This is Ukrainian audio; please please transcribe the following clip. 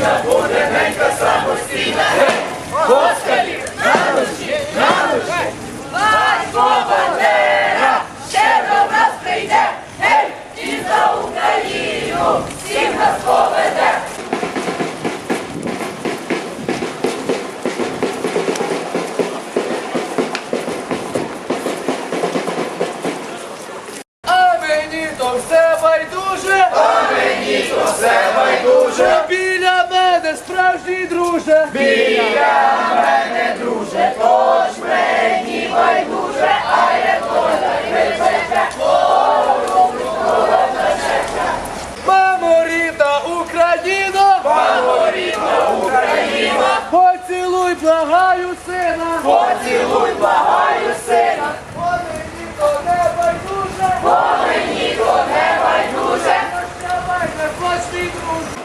Україна буде ненька самостійна. Гей! Москалі! На ночі! На ночі! Батько Бандера, ще до нас прийде, гей, і за Україну всіх нас поведе. А мені то все байдуже, А мені то все байдуже справжній друже. Біля мене, друже, тож мені байдуже, а я вода вичеться, ворогу зачеться. Мамо рідна Україна, мамо рідна Україна, поцілуй, благаю сина, поцілуй, благаю сина. Мені до неба дуже, Розкривай, не плачний друг.